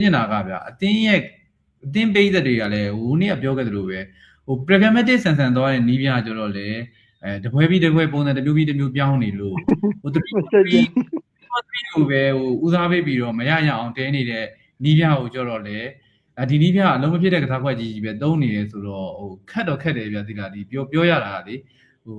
မြင်တာကဗျအတင်းရဲ့အတင်းပိတ်သက်တွေကလည်းဟိုနေ့ကပြောခဲ့သလိုပဲဟို pragmatic ဆန်ဆန်သွားတဲ့နီးပြကြတော့လေအဲတပွဲပြီးတပွဲပုံစံတစ်မျိုးပြီးတစ်မျိုးပြောင်းနေလို့ဟိုတတိတတိကိုပဲဟိုဦးစားပေးပြီးတော့မရရအောင်တဲနေတဲ့နီးပြကိုကြတော့လေအဲဒီနီးပြအလုံးမဖြစ်တဲ့ကစားခွက်ကြီးကြီးပဲတုံးနေတယ်ဆိုတော့ဟိုခက်တော့ခက်တယ်ဗျဒီလားဒီပြောပြောရတာကလေဟို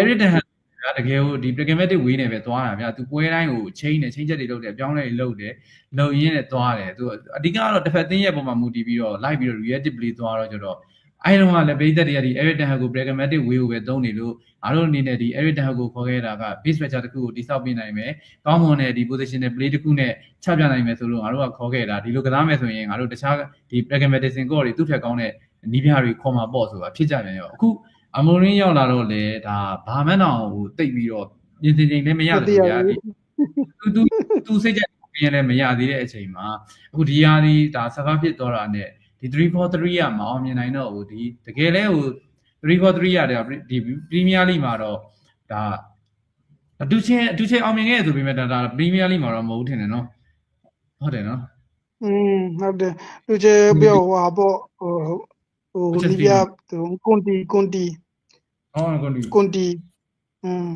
Eric Ten Hag ဗျာတကယ်ကိုဒီ pragmatic way နဲ့ပဲသွားတာဗျာသူပွဲတိုင်းကို chain နဲ့ chain ချက်တွေလုပ်တယ်ပြောင်းလဲလုပ်တယ်လုံရင်းနဲ့သွားတယ်သူအဓိကတော့တစ်ဖက်သင်းရဲ့ပုံမှာမူတည်ပြီးတော့ live ပြီးတော့ reactively သွားတော့ကျတော့အဲတော့ကလည်းပိသက်တွေကဒီ Eric Ten Hag ကို pragmatic way ကိုပဲသုံးနေလို့အားလုံးအနေနဲ့ဒီ Eric Ten Hag ကိုခေါ်ခဲ့တာက base structure တစ်ခုကိုတိစောက်ပေးနိုင်မယ်ကောင်းမွန်တဲ့ဒီ positional play တစ်ခုနဲ့ချပြနိုင်မယ်ဆိုလို့ငါတို့ကခေါ်ခဲ့တာဒီလိုကစားမယ်ဆိုရင်ငါတို့တခြားဒီ pragmatic စင်ကောတွေသူ့ထက်ကောင်းတဲ့နီးပြားတွေခေါ်မှာပေါ့ဆိုတာဖြစ်ကြပြန်ရောအခု အမိုရင်းရောက်လာတော့လေဒါဘာမှန်းတော့ဟိုတိတ်ပြီးတော့ပြင်ဆင်ချိန်လည်းမရတယ်ဗျာဒီသူသူသူစိတ်ကြပြင်လည်းမရသေးတဲ့အချိန်မှာအခုဒီဟာဒီဒါဆကားဖြစ်သွားတာနဲ့ဒီ343ကမအောင်မြင်နိုင်တော့ဘူးဒီတကယ်လဲဟို343ရတယ်ဒီပရီးမီးယားလိမှာတော့ဒါအတူချင်းအတူချင်းအောင်မြင်ခဲ့ဆိုပေမဲ့ဒါဒါပရီးမီးယားလိမှာတော့မဟုတ်ထင်တယ်နော်ဟုတ်တယ်နော်อืมဟုတ်တယ်သူချေပြောဟွာပေါ့ဟိုဟိုလီဗျာကွန်တီကွန်တီ အော်ကွန်ဒီကွန်တီอืม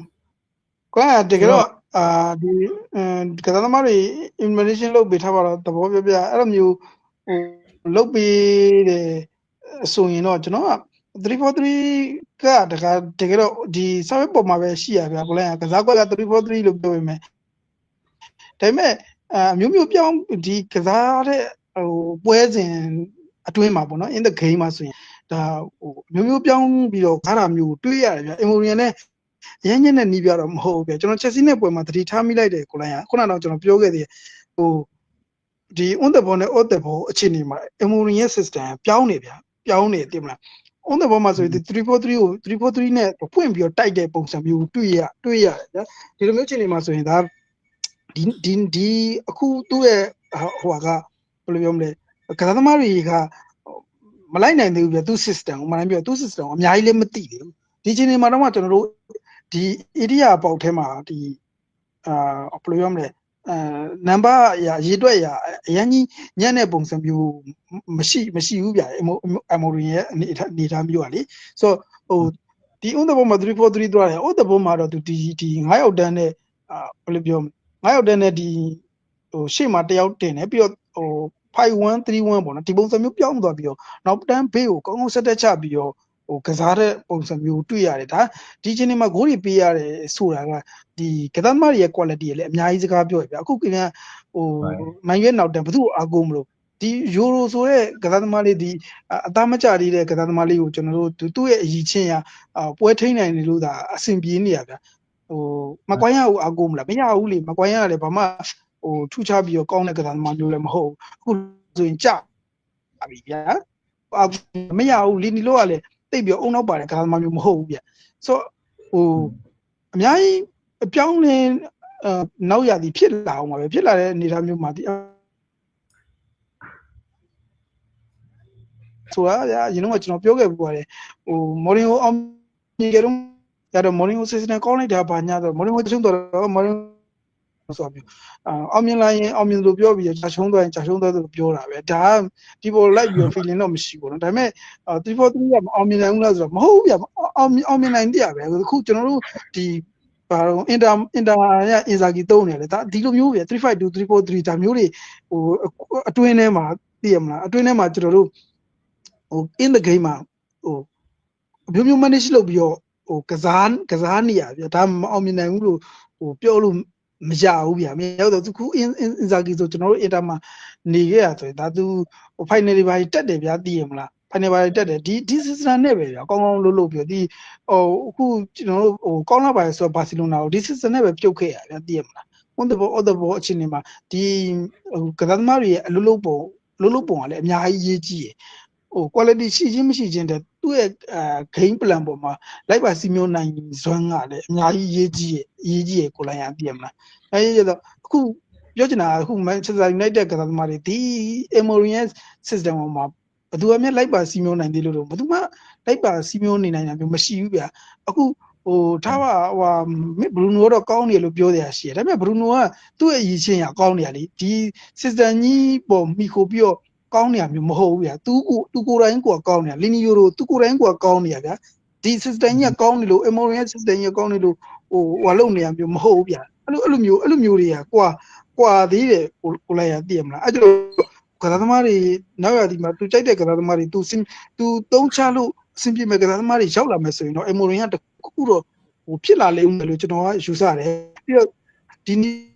ကွာတကယ်တော့အာဒီကစားသမားတွေ information လုပ်ပေးထားပါတော့သဘောပြပြအဲ့လိုမျိုးဟိုလုပ်ပေးတယ်ဆိုရင်တော့ကျွန်တော်က343ကတကယ်တကယ်တော့ဒီ service ပေါ်မှာပဲရှိရဗျာကိုလိုင်းကကစားကွက်က343လို့ပြောပေမဲ့ဒါပေမဲ့အမျိုးမျိုးပြောင်းဒီကစားတဲ့ဟိုပွဲစဉ်အတွင်းမှာပေါ့နော် in the game မှာဆိုရင် ဒါဟိုမျိုးမျိုးပြောင်းပြီးတော့ကားတာမျိုးတွေးရတယ်ဗျာ emotion နဲ့ရင်းညက်နဲ့နီးပြတော့မဟုတ်ဘူးဗျာကျွန်တော် Chelsea နဲ့ပွဲမှာတတိထားမိလိုက်တယ်ကိုလိုင်းကခုနကတော့ကျွန်တော်ပြောခဲ့သေးတယ်ဟိုဒီ on the ball နဲ့ off the ball အခြေအနေမှာ emotion ရဲ့ system ပြောင်းနေဗျာပြောင်းနေတယ်မလား on the ball မှာဆိုရင်343ကို343နဲ့ဖွင့်ပြီးတော့တိုက်တဲ့ပုံစံမျိုးတွေ့ရတွေ့ရတယ်ဗျာဒီလိုမျိုးအခြေအနေမှာဆိုရင်ဒါဒီဒီဒီအခုသူ့ရဲ့ဟိုဟာကဘယ်လိုပြောမလဲကစားသမားတွေက မလိုက်နိုင်သေးဘူးပြသူ system ကိုမနိုင်ပြသူ system ကိုအများကြီးလည်းမသိသေးဘူးဒီချိန်နေမှာတော့ကျွန်တော်တို့ဒီ area ပေါက်ထဲမှာဒီအာဘယ်လိုပြောမလဲအဲနံပါတ်ရာရေးတွက်ရာအရင်ကြီးညံ့တဲ့ပုံစံမျိုးမရှိမရှိဘူးဗျာအမိုရင်ရဲ့အနေထားမျိုးอ่ะလေဆိုတော့ဟိုဒီ on the ball မှာ343သွားတယ် on the ball မှာတော့သူဒီဒီ9ရောက်တန်းနဲ့အာဘယ်လိုပြောမလဲငါရောက်တဲ့နဲ့ဒီဟိုရှေ့မှာတယောက်တင်တယ်ပြီးတော့ဟို 5131ပေါ့နော်ဒီပုံစံမျိုးပြောင်းသွားပြီးတော့နောက်တန်းဘေးကိုကောင်းကောင်းဆက်တက်ချပြီးတော့ဟိုကစားတဲ့ပုံစံမျိုးတွေ့ရတယ်ဒါဒီချိန်ဒီမှာဂိုးတွေပေးရတယ်ဆိုတာကဒီကစားသမားတွေရဲ့ quality တွေလည်းအများကြီးစကားပြောရပြအခုကဟိုမန်ရွက်နောက်တန်းဘယ်သူ့အားကိုးမလို့ဒီယူရိုဆိုတဲ့ကစားသမားလေးဒီအသားမကြသေးတဲ့ကစားသမားလေးကိုကျွန်တော်တို့သူ့ရဲ့အရည်ချင်းရပွဲထိန်းနိုင်တယ်လို့ဒါအဆင်ပြေနေရဗျဟိုမကွိုင်းရဘူးအကူမလားမရဘူးလေမကွိုင်းရလည်းဘာမှ ဟိုထူခြားပြီးတော့ကောင်းတဲ့ကစားသမားမျိုးလည်းမဟုတ်ဘူးအခုဆိုရင်ကြပြီဗျာအမရဘူးလီနီလိုကလည်းတိတ်ပြီးအုံနောက်ပါတဲ့ကစားသမားမျိုးမဟုတ်ဘူးဗျဆိုဟိုအများကြီးအပြောင်းလဲနောက်ရသည်ဖြစ်လာအောင်ပါပဲဖြစ်လာတဲ့အနေအထားမျိုးမှာဒီဆိုတာဗျာရင်တော့ကျွန်တော်ပြောခဲ့ပူပါတယ်ဟိုမော်ရင်ဟိုအောင်မြင်ကြတော့ရတော့မော်ရင်ဟိုစစ်စတန်ကောင်းလိုက်တာဘာညာတော့မော်ရင်ဟိုချုံတော့မော်ရင် ဆိုပြီးအောင်မြင်လာရင်အောင်မြင်လို့ပြောပြီးကြာရှုံးသွားရင်ကြာရှုံးသွားလို့ပြောတာပဲဒါကဒီပေါ်လိုက်ပြီး feeling တော့မရှိဘူးเนาะဒါပေမဲ့343ကမအောင်မြင်နိုင်ဘူးလားဆိုတော့မဟုတ်ဘူးဗျအောင်အောင်မြင်နိုင်တရားပဲအခုကျွန်တော်တို့ဒီဘာလို့အင်တာအင်တာရအင်ဇာဂီသုံးနေလေဒါဒီလိုမျိုးပဲ352 343ဒါမျိုးတွေဟိုအတွင်းထဲမှာသိရမလားအတွင်းထဲမှာကျွန်တော်တို့ဟို in the game မှာဟိုအမျိုးမျိုး manage လုပ်ပြီးတော့ဟိုကစားကစားနေရပြဒါမအောင်မြင်နိုင်ဘူးလို့ဟိုပြောလို့ မရဘူးဗျာမရတော့သူခုအင်အင်ဇာဂီဆိုကျွန်တော်တို့အင်တာမှာနေခဲ့ရဆိုရင်ဒါသူဟိုဖိုင်နယ်တွေပါတက်တယ်ဗျာသိရမလားဖိုင်နယ်ပါတက်တယ်ဒီဒီစစ်စတန်နဲ့ပဲဗျာကောင်းကောင်းလုပ်လို့ပြောဒီဟိုအခုကျွန်တော်တို့ဟိုကောင်းလာပါဆိုတော့ဘာစီလိုနာကိုဒီစစ်စတန်နဲ့ပဲပြုတ်ခဲ့ရဗျာသိရမလား on the ball on the ball အချိန်တွေမှာဒီဟိုကစားသမားတွေရဲ့အလုပ်လုပ်ပုံလုပ်လုပ်ပုံကလည်းအများကြီးရေးကြီးရယ်ဟို quality ရှိချင်းမရှိချင်းတဲ့ သူ့ရဲ့အဲ game plan ပေါ်မှာလိုက်ပါစီမျိုးနိုင်ဇွမ်းကလည်းအများကြီးရေးကြီးရယ်ရေးကြီးရယ်ကိုလိုင်းရသိရမလားအဲရတော့အခုပြောချင်တာအခု Manchester United ကစားသမားတွေဒီ Mourinho system ပေါ်မှာဘယ်သူမှလိုက်ပါစီမျိုးနိုင်သေးလို့တော့ဘယ်သူမှလိုက်ပါစီမျိုးနေနိုင်တာမျိုးမရှိဘူးဗျာအခုဟိုထားပါဟိုဘရူနိုတော့ကောင်းတယ်လို့ပြောတယ်ရှိတယ်ဒါပေမဲ့ဘရူနိုကသူ့ရဲ့အရည်ချင်းကကောင်းနေရလေဒီ system ကြီးပေါ်မိခိုပြီးတော့ ကောင်းနေရမျိုးမဟုတ်ဘူးဗျာသူကိုသူကိုယ်တိုင်ကိုကောင်းနေရလီနီယိုတို့သူကိုယ်တိုင်ကိုကောင်းနေရဗျာဒီ system ကြီးကကောင်းနေလို့ emory ရဲ့ system ကြီးကကောင်းနေလို့ဟိုဟိုလုံနေရမျိုးမဟုတ်ဘူးဗျာအဲ့လိုအဲ့လိုမျိုးအဲ့လိုမျိုးတွေကကွာကွာသေးတယ်ကိုကိုလိုက်ရသိရမလားအဲ့လိုကစားသမားတွေနောက်ရဒီမှာသူကြိုက်တဲ့ကစားသမားတွေသူစင်သူတုံးချလို့အဆင်ပြေမဲ့ကစားသမားတွေရောက်လာမယ်ဆိုရင်တော့ emory ကတခုတော့ဟိုဖြစ်လာလိမ့်မယ်လို့ကျွန်တော်ကယူဆတယ်ပြီးတော့ဒီနေ့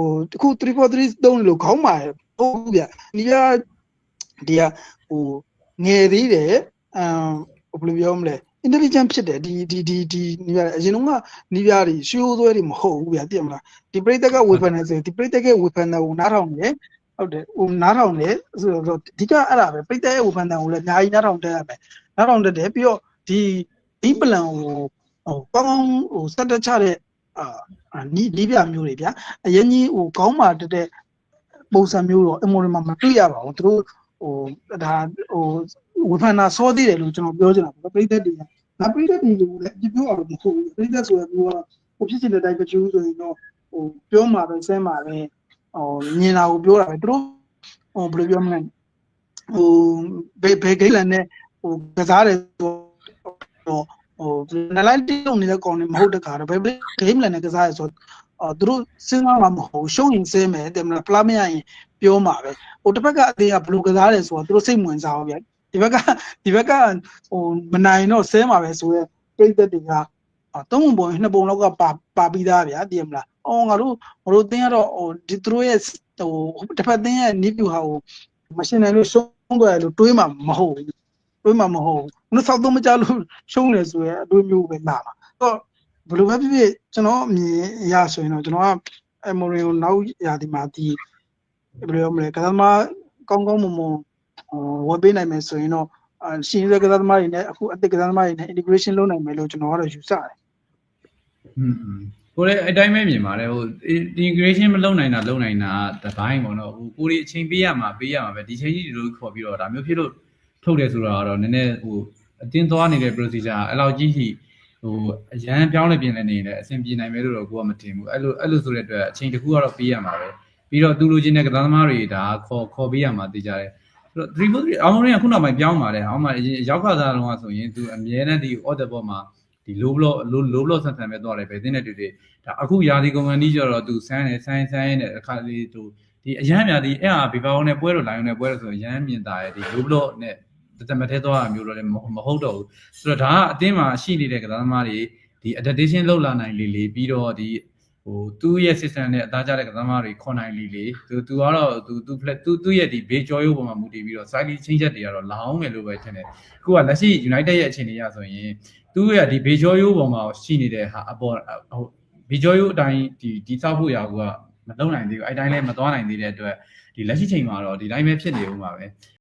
ဟိုတခု343တုံးလို့ခေါင်းမာဟုတ်ဘူးဗျဒီကဒီကဟိုငယ်သေးတယ်အမ်ဘယ်လိုပြောမလဲ intelligent ဖြစ်တယ်ဒီဒီဒီဒီနီးပြအရင်တော့ကနီးပြတွေရှိုးသွဲတွေမဟုတ်ဘူးဗျသိရမလားဒီပရိသတ်ကဝေဖန်နေဆိုရင်ဒီပရိသတ်ကဝေဖန်တဲ့ဟိုနားထောင်နေဟုတ်တယ်ဟိုနားထောင်နေဆိုတော့အဓိကအဲ့ဒါပဲပရိသတ်ရဲ့ဝေဖန်တဲ့ဟိုလည်းအများကြီးနားထောင်တက်ရမယ်နားထောင်တက်တယ်ပြီးတော့ဒီဒီပလန်ဟိုဟိုကောင်းကောင်းဟိုစက်တက်ချတဲ့ အာနီးနီးပြမျိုးတွေဗျာအရင်ကြီးဟိုကောင်းမှတက်တဲ့ပုံစံမျိုးတော့အမော်မှာမတွေ့ရပါဘူးသူတို့ဟိုဒါဟိုဝေဖန်တာစောသေးတယ်လို့ကျွန်တော်ပြောချင်တာပေါ့ပရိသတ်တွေကငါပြိတဲ့ဒီလိုလည်းဒီပြောအောင်မဟုတ်ဘူးပြိတဲ့ဆိုရင်ကဟိုဖြစ်နေတဲ့တိုင်းကကျူးဆိုရင်တော့ဟိုပြောမှာပဲဆဲမှာပဲဟိုမြင်တာကိုပြောတာပဲသူတို့ဟိုဘယ်လိုပြောမလဲဟိုဘယ်ဘယ်ဂိတ်လန်နဲ့ဟိုကစားတယ်ဆိုတော့ ဟိုနလိုက်တုံနေတဲ့ကောင်တွေမဟုတ်တဲ့ခါတော့ဘယ်ဂိမ်းလန်နဲ့ကစားရဆိုတော့သူတို့စဉ်းစားမှာမဟုတ်ရှုံးရင်ဆဲမယ်တယ်မလားဖလားမရရင်ပြောမှာပဲဟိုတစ်ဖက်ကအသေးကဘယ်လိုကစားတယ်ဆိုတော့သူတို့စိတ်ဝင်စားအောင်ဗျဒီဘက်ကဒီဘက်ကဟိုမနိုင်တော့ဆဲမှာပဲဆိုရဲပြိသက်တွေကသုံးပုံပုံနှစ်ပုံလောက်ကပါပါပြီးသားဗျာတည်မလားအော်ငါတို့ငါတို့တင်းရတော့ဟိုဒီသူတို့ရဲ့ဟိုတစ်ဖက်တင်းရဲ့နီးပြူဟာဟိုမရှင်းနိုင်လို့ရှုံးသွားတယ်လို့တွေးမှာမဟုတ်ဘူး တွေးမှာမဟုတ်ဘူးဘယ်ဆောက်တော့မကြလို့ရှုံးတယ်ဆိုရဲအတွေးမျိုးပဲလာမှာတော့ဘယ်လိုပဲဖြစ်ဖြစ်ကျွန်တော်အမြင်အရဆိုရင်တော့ကျွန်တော်ကအမေရီကိုနောက်ရာဒီမှာဒီဘယ်လိုမလဲကသမားကောင်းကောင်းမွန်မွန်ဟိုဝယ်ပေးနိုင်မယ်ဆိုရင်တော့အရှင်ရကစားသမားတွေနဲ့အခုအသက်ကစားသမားတွေနဲ့ integration လုပ်နိုင်မယ်လို့ကျွန်တော်ကတော့ယူဆတယ်อืมကိုလည်းအတိုင်းပဲမြင်ပါတယ်ဟို integration မလုပ်နိုင်တာလုပ်နိုင်တာတပိုင်းပေါ့နော်ဟိုကိုရီအချိန်ပေးရမှာပေးရမှာပဲဒီချိန်ကြီးဒီလိုခေါ်ပြီးတော့ဒါမျိုးဖြစ်လို့ ထုတ်တယ်ဆိုတာကတော့နည်းနည်းဟိုအတင်းသွားနေတဲ့ procedure အဲ့လောက်ကြီးကြီးဟိုအရန်ပြောင်းလဲပြင်လဲနေတယ်အဆင်ပြေနိုင်မယ်လို့တော့ကိုကမထင်ဘူးအဲ့လိုအဲ့လိုဆိုတဲ့အတွက်အချိန်တစ်ခုကတော့ပေးရမှာပဲပြီးတော့သူလူချင်းတဲ့ကစားသမားတွေဒါခေါ်ခေါ်ပေးရမှာသိကြတယ်ဆိုတော့3 4 3အောင်မင်းကခုနောက်ပိုင်းပြောင်းပါတယ်အောင်မရောက်ခါစားလုံးကဆိုရင်သူအမြဲတမ်းဒီ order ပေါ်မှာဒီ low block low low block ဆန်ဆန်ပဲသွားတယ်ပဲတင်းတဲ့တူတွေဒါအခုယာဒီကုမ္ပဏီကျတော့သူဆန်းတယ်ဆိုင်းဆိုင်းနဲ့အခါလေးသူဒီအရန်များဒီအဲ့ဟာဘီဘာအောင်နဲ့ပွဲလို့လိုင်းနဲ့ပွဲလို့ဆိုရင်ရန်မြင်တာရဲ့ဒီ low block နဲ့ တမထဲသွားတာမျိုးတော့လည်းမဟုတ်တော့ဘူးဆိုတော့ဒါကအတင်းမှာရှိနေတဲ့ကစားသမားတွေဒီ adaptation လောက်လာနိုင်လေလေပြီးတော့ဒီဟိုသူ့ရဲ့ system နဲ့အသားကျတဲ့ကစားသမားတွေခွန်နိုင်လေလေသူသူကတော့သူသူသူသူ့ရဲ့ဒီ base ကြောရိုးပေါ်မှာမူတည်ပြီးတော့ slightly change ချက်တွေကတော့လောင်းမယ်လို့ပဲထင်တယ်အခုကလက်ရှိ United ရဲ့အခြေအနေရဆိုရင်သူ့ရဲ့ဒီ base ကြောရိုးပေါ်မှာရှိနေတဲ့ဟာအပေါ်ဟို base ကြောရိုးအတိုင်းဒီဒီစောက်ဖို့ရာကမလုံနိုင်သေးဘူးအဲ့တိုင်းလည်းမသွားနိုင်သေးတဲ့အတွက်ဒီလက်ရှိချိန်မှာတော့ဒီတိုင်းပဲဖြစ်နေဦးမှာပဲ